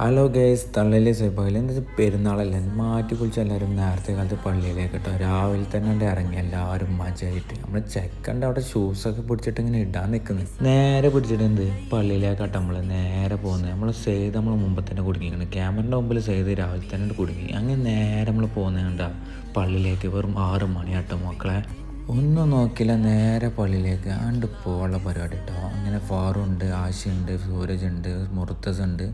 Hello guys തള്ളിലെ സ്വയപ്പാകില്ല എന്താ പെരുന്നാളല്ലേ? മാറ്റി കുളിച്ച് എല്ലാവരും നേരത്തെ കാലത്ത് പള്ളിയിലേക്ക് കേട്ടോ. രാവിലെ തന്നെ ഇറങ്ങി എല്ലാവരും മജയായിട്ട് നമ്മൾ ചെക്കന്റെ അവിടെ ഷൂസൊക്കെ പിടിച്ചിട്ട് ഇങ്ങനെ ഇടാൻ നിൽക്കുന്നത് നേരെ പിടിച്ചിട്ട് എന്ത്? പള്ളിയിലേക്കാട്ടോ നമ്മൾ നേരെ പോകുന്നത് നമ്മൾ സെയ്ത് നമ്മൾ മുമ്പ് തന്നെ കുടുങ്ങിയാണ് ക്യാമറന്റെ മുമ്പിൽ സെയ്ത് രാവിലെ തന്നെ കുടുങ്ങി. അങ്ങനെ നേരെ നമ്മൾ പോകുന്നത് പള്ളിയിലേക്ക് വെറും ആറ് മണിയാട്ടോ മക്കളെ. ഒന്നും നോക്കില്ല നേരെ പള്ളിയിലേക്ക് ആണ്ട് പോകാനുള്ള പരിപാടി കേട്ടോ അങ്ങനെ ഫാറുണ്ട് ആശയുണ്ട് സൂരജ് ഉണ്ട് മുർത്തസ് ഉണ്ട്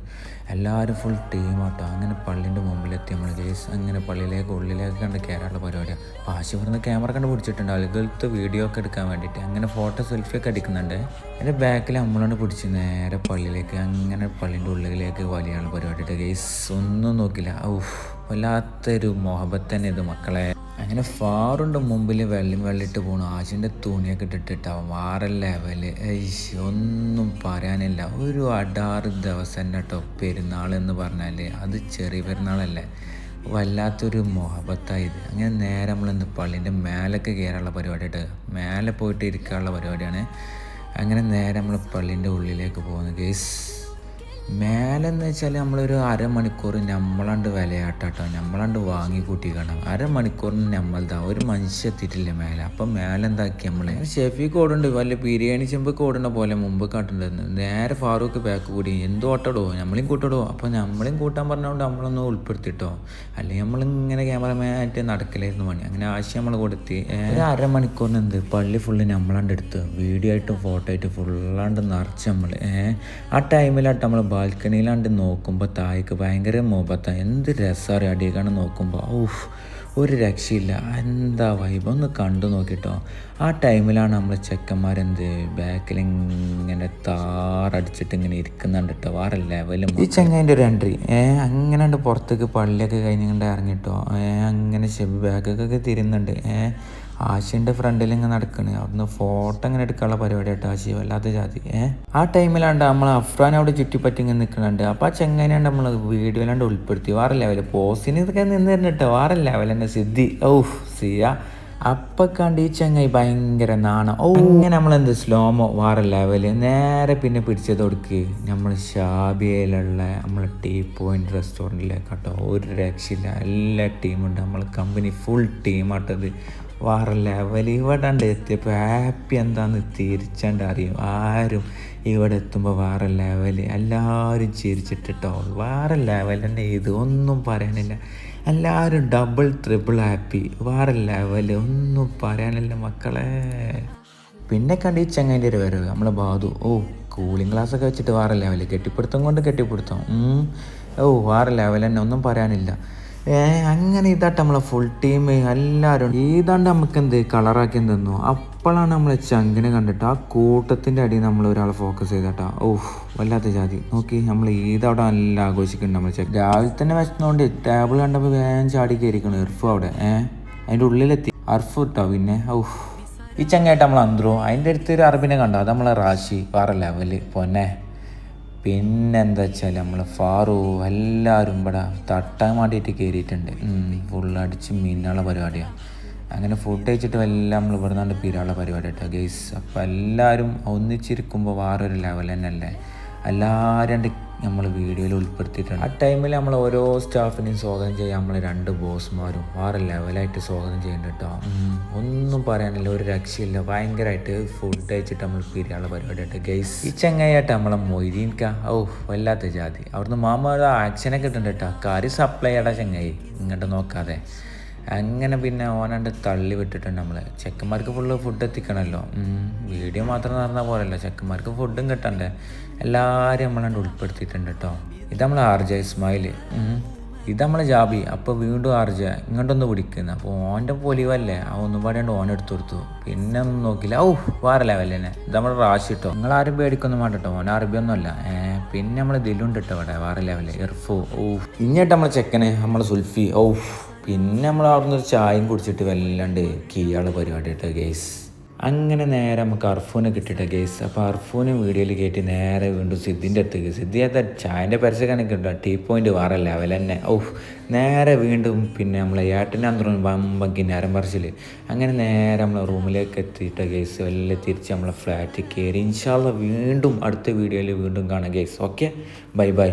എല്ലാവരും ഫുൾ ടീമാട്ടോ അങ്ങനെ പള്ളിന്റെ മുമ്പിലെത്തി നമ്മൾ ജേസ് അങ്ങനെ പള്ളിയിലേക്ക് ഉള്ളിലേക്ക് കണ്ട് കയറാനുള്ള പരിപാടിയാണ് അപ്പോൾ ആശി പറഞ്ഞ് ക്യാമറ കണ്ട് പിടിച്ചിട്ടുണ്ട് ആളുകൾക്ക് വീഡിയോ ഒക്കെ എടുക്കാൻ വേണ്ടിയിട്ട്. അങ്ങനെ ഫോട്ടോ സെൽഫി ഒക്കെ എടുക്കുന്നുണ്ട്. എന്റെ ബാക്കിൽ അമ്മളോട് പിടിച്ച് നേരെ പള്ളിയിലേക്ക് അങ്ങനെ പള്ളിന്റെ ഉള്ളിലേക്ക് വലിയ പരിപാടി കേട്ടോ ഗേസ് ഒന്നും നോക്കില്ല. ഔഫ് വല്ലാത്തൊരു മൊഹബത്ത് തന്നെ ഇത് മക്കളെ. അങ്ങനെ ഫാറുണ്ട് മുമ്പിൽ വെള്ളം വെള്ളിട്ട് പോണു. ആശിന്റെ തുണിയൊക്കെ ഇട്ടിട്ട് വേറെ ലെവൽ ഐശ് ഒന്നും പറയാനില്ല. ഒരു അടാറ് ദിവസം തന്നെ കേട്ടോ പെരുന്നാൾ എന്ന് പറഞ്ഞാൽ അത് ചെറിയ പെരുന്നാളല്ലേ. വല്ലാത്തൊരു മൊഹബത്തായത്. അങ്ങനെ നേരെ നമ്മൾ എന്ത് പള്ളീന്റെ മേലൊക്കെ കയറാനുള്ള പരിപാടിയായിട്ട് മേലെ പോയിട്ട് ഇരിക്കാനുള്ള പരിപാടിയാണ്. അങ്ങനെ നേരെ നമ്മൾ പള്ളീന്റെ ഉള്ളിലേക്ക് പോകുന്നത് ഗേസ് മേലെന്ന് വെച്ചാൽ നമ്മളൊരു അരമണിക്കൂർ നമ്മളണ്ട് വിലയാട്ടോ നമ്മളണ്ട് വാങ്ങി കൂട്ടിക്കണം. അരമണിക്കൂറിന് നമ്മളതാ ഒരു മനുഷ്യ എത്തിയിട്ടില്ല മേലെ. അപ്പം മേലെന്താക്കി നമ്മളെ? ഷെഫി കോടുണ്ട്. വല്ല ബിരിയാണി ചെമ്പ് കോടുന്ന പോലെ മുമ്പ് കാട്ടുണ്ടായിരുന്നു. നേരെ ഫാറൂഖ് ബാക്ക് കൂടി. എന്ത് ഓട്ടടോ? നമ്മളെയും കൂട്ടടോ? അപ്പോൾ നമ്മളെയും കൂട്ടാൻ പറഞ്ഞുകൊണ്ട് നമ്മളൊന്ന് ഉൾപ്പെടുത്തിട്ടോ. അല്ലെങ്കിൽ നമ്മളിങ്ങനെ ക്യാമറമാനായിട്ട് നടക്കലായിരുന്നു പണി. അങ്ങനെ ആശയം നമ്മൾ കൊടുത്തി ഒരു അരമണിക്കൂറിന് എന്ത്? പള്ളി ഫുള്ള് നമ്മളണ്ട് എടുത്ത്. വീഡിയോ ആയിട്ടും ഫോട്ടോ ആയിട്ടും ഫുള്ളാണ്ട് നിറച്ച് നമ്മൾ ആ ടൈമിലാട്ട് നമ്മൾ ബാൽക്കണിയിലാണ്ട് നോക്കുമ്പോൾ തായ്ക്ക് ഭയങ്കര മോബത്ത എന്ത് രസമാണ് അടിയൊക്കെയാണ് നോക്കുമ്പോൾ ഔഫ് ഒരു രക്ഷയില്ല. എന്താ വൈബ് ഒന്ന് കണ്ടു നോക്കിട്ടോ. ആ ടൈമിലാണ് നമ്മൾ ചെക്കന്മാരെന്ത് ബാക്കിൽ ഇങ്ങനെ താറടിച്ചിട്ട് ഇങ്ങനെ ഇരിക്കുന്നുണ്ട് കേട്ടോ വേറെ ലെവലും ഈ ചെങ്ങൈന്റെ ഒരു എൻട്രി ഏ അങ്ങനെ ഉണ്ട് പുറത്തേക്ക് പള്ളിയൊക്കെ കഴിഞ്ഞിട്ട് ഇറങ്ങിട്ടോ. ഏ അങ്ങനെ ബാക്കൊക്കെ തിരുന്നുണ്ട്. ഏ ആശിന്റെ ഫ്രണ്ടിൽ ഇങ്ങനെ നടക്കണ്. അവിടുന്ന് ഫോട്ടോ ഇങ്ങനെ എടുക്കാനുള്ള പരിപാടി പരിപാടിയായിട്ട് ആശി വല്ലാത്ത ജാതി. ഏഹ് ആ ടൈമിലാണ്ട് നമ്മൾ അഫ്രാൻ അവിടെ ചുറ്റിപ്പറ്റി ഇങ്ങനെ നിൽക്കുന്നുണ്ട് അപ്പോൾ ആ ചെങ്ങനെയാണ്ട് നമ്മൾ വീഡിയോയിലാണ്ട് ഉൾപ്പെടുത്തി. വേറെ ലെവൽ പോസിന് ഇതൊക്കെ നിന്ന് തരുന്നിട്ട് വേറെ ലെവൽ തന്നെ. സിദ്ധി. ഔഫ് സിയ. അപ്പൊ കണ്ട് ഈ ചെങ്ങായി ഭയങ്കര നാണം. ഓ ഇങ്ങനെ നമ്മളെന്ത്? സ്ലോമോ വേറെ ലെവൽ നേരെ പിന്നെ പിടിച്ചത് കൊടുക്ക് നമ്മൾ ഷാബിയയിലുള്ള നമ്മളെ ടീ പോയിന്റ് റെസ്റ്റോറന്റിലേക്കാട്ടോ ഒരു രക്ഷയില്ല. എല്ലാ ടീമുണ്ട് നമ്മൾ കമ്പനി ഫുൾ ടീമാട്ടത് വേറെ ലെവൽ ഇവിടെ ഉണ്ട് എത്തിയപ്പോൾ ഹാപ്പി എന്താന്ന് തിരിച്ചണ്ട് അറിയും. ആരും ഇവിടെ എത്തുമ്പോൾ വേറെ ലെവൽ എല്ലാവരും ചിരിച്ചിട്ടിട്ടോ? വേറെ ലെവൽ തന്നെ ഇത് ഒന്നും പറയാനില്ല. എല്ലാവരും ഡബിൾ ട്രിപ്പിൾ ഹാപ്പി. വേറെ ലെവൽ ഒന്നും പറയാനില്ല മക്കളെ. പിന്നെ കണ്ട് ചങ്ങാന്റെ ഒരു വരവ്. നമ്മളെ ബാധു. ഓ കൂളിംഗ് ഗ്ലാസ് ഒക്കെ വെച്ചിട്ട് വേറെ ലെവൽ കെട്ടിപ്പിടുത്തം കൊണ്ട് കെട്ടിപ്പിടുത്തം. ഓ വേറെ ലെവൽ തന്നെ. ഒന്നും പറയാനില്ല. അങ്ങനെ ഇതാട്ട് നമ്മളെ ഫുൾ ടീം എല്ലാവരും ഏതാണ്ട് നമുക്ക് എന്ത് കളറാക്കി തന്നു. അപ്പോഴാണ് നമ്മളെ ചങ്കിനെ കണ്ടിട്ട് ആ കൂട്ടത്തിന്റെ അടിയിൽ നമ്മൾ ഒരാളെ ഫോക്കസ് ചെയ്തട്ടാ. ഓഹ് വല്ലാത്ത ജാതി. നോക്കി നമ്മൾ ഏതവിടെ നല്ല ആഘോഷിക്കുന്നുണ്ട് നമ്മൾ ചെക്ക് രാവിലെ തന്നെ വെച്ചതുകൊണ്ട് ടേബിൾ കണ്ടപ്പോൾ വേഗം ചാടി കയറിക്കണം എർഫ് അവിടെ. ഏഹ് അതിന്റെ ഉള്ളിലെത്തി. അർഫ് ഇട്ടോ പിന്നെ? ഓഹ് ഈ ചങ്ങായിട്ട് നമ്മൾ അന്ത്രോ. അതിന്റെ അടുത്ത് ഒരു അറബിനെ കണ്ടോ? അത് നമ്മളെ റാശി വേറെ ലെവൽ പൊന്നെ. പിന്നെന്താ വെച്ചാൽ നമ്മൾ ഫാറു എല്ലാവരും ഇവിടെ തട്ടാൻ വേണ്ടിയിട്ട് കയറിയിട്ടുണ്ട് ഫുള്ളടിച്ച് മീനുള്ള പരിപാടിയാണ് അങ്ങനെ ഫുഡ് കഴിച്ചിട്ട് എല്ലാം നമ്മൾ ഇവിടെ നിന്നാണ്ട് പിരാനുള്ള പരിപാടി കേട്ടോ ഗെയ്സ് അപ്പോൾ എല്ലാവരും ഒന്നിച്ചിരിക്കുമ്പോൾ വേറൊരു ലെവൽ തന്നെയല്ലേ എല്ലാവരും നമ്മൾ വീഡിയോയിൽ ഉൾപ്പെടുത്തിയിട്ടുണ്ട്. ആ ടൈമിൽ നമ്മൾ ഓരോ സ്റ്റാഫിനെയും സ്വാഗതം ചെയ്യാൻ നമ്മൾ രണ്ട് ബോസ്മാരും വേറെ ലെവലായിട്ട് സ്വാഗതം ചെയ്യുന്നുണ്ട് കേട്ടോ ഒന്നും പറയാനില്ല ഒരു രക്ഷയില്ല. ഭയങ്കരമായിട്ട് ഫുഡ് കഴിച്ചിട്ട് നമ്മൾ പിരിയാനുള്ള പരിപാടിയായിട്ട് ഗൈസ് ഈ ചങ്ങായിട്ട് നമ്മളെ മൊയ്തീൻക്ക ഓ വല്ലാത്ത ജാതി. അവിടുന്ന് മാമ ആക്ഷനൊക്കെ ഇട്ടുണ്ട് കേട്ടോ കാര്യം സപ്ലൈ ചെയ്യടാ ചങ്ങായി. ഇങ്ങോട്ട് നോക്കാതെ. അങ്ങനെ പിന്നെ ഓനാണ്ട് തള്ളി വിട്ടിട്ടുണ്ട് നമ്മൾ ചെക്കന്മാർക്ക് ഫുള്ള് ഫുഡ് എത്തിക്കണമല്ലോ വീഡിയോ മാത്രം നടന്നാൽ പോരല്ലോ ചെക്കന്മാർക്ക് ഫുഡും കിട്ടണ്ടേ. എല്ലാവരും നമ്മളണ്ട് ഉൾപ്പെടുത്തിയിട്ടുണ്ട് കേട്ടോ ഇത് നമ്മൾ ആർ ജെ ഇസ്മായിൽ ഇത് നമ്മളെ ജാബി. അപ്പോൾ വീണ്ടും ആർ ജെ ഇങ്ങോട്ടൊന്ന് പിടിക്കുന്നു. അപ്പോൾ ഓന്റെ പൊലിവല്ലേ? ആ ഒന്നും പാടിയാണ്ട് ഓൻ എടുത്തു കൊടുത്തു. പിന്നെ ഒന്നും നോക്കില്ല. ഔ വേറെ ലെവലിനെ ഇത് നമ്മുടെ റാശി കിട്ടോ നിങ്ങൾ ആരും പേടിക്കൊന്നും വേണ്ട കേട്ടോ ഓൻ അറബിയൊന്നുമല്ല പിന്നെ നമ്മൾ ദിലുണ്ട് കേട്ടോ ഇവിടെ. വേറെ ലെവൽ ഇർഫു. ഓ ഇങ്ങോട്ട് നമ്മളെ ചെക്കനെ നമ്മളെ സുൽഫി. ഓ പിന്നെ നമ്മൾ അവിടുന്ന് ഒരു ചായയും കുടിച്ചിട്ട് വല്ലാണ്ട് കീയാൾ പരിപാടി കേട്ടോ ഗേസ് അങ്ങനെ നേരെ നമുക്ക് അർഫൂനെ കിട്ടിയിട്ട് ഗേസ് അപ്പോൾ അർഫൂനെ വീഡിയോയിൽ കയറ്റി നേരെ വീണ്ടും സിദ്ധിന്റെ അടുത്തേക്ക് സിദ്ധി ചായന്റെ ചായന്റെ പരസ്യമൊക്കെ കിട്ടുക ടീ പോയിന്റ് വേറെ ലെവൽ തന്നെ. ഓഹ് നേരെ വീണ്ടും പിന്നെ നമ്മളെ ഏട്ടന്റെ അന്തരം വമ്പം കിന്നാരം പറച്ചിൽ അങ്ങനെ നേരെ നമ്മളെ റൂമിലേക്ക് എത്തിയിട്ട് ഗേസ് എല്ലാം തിരിച്ച് നമ്മളെ ഫ്ലാറ്റിൽ കയറി. ഇൻഷാല്ല വീണ്ടും അടുത്ത വീഡിയോയിൽ വീണ്ടും കാണാം ഗേസ് ഓക്കെ ബൈ ബൈ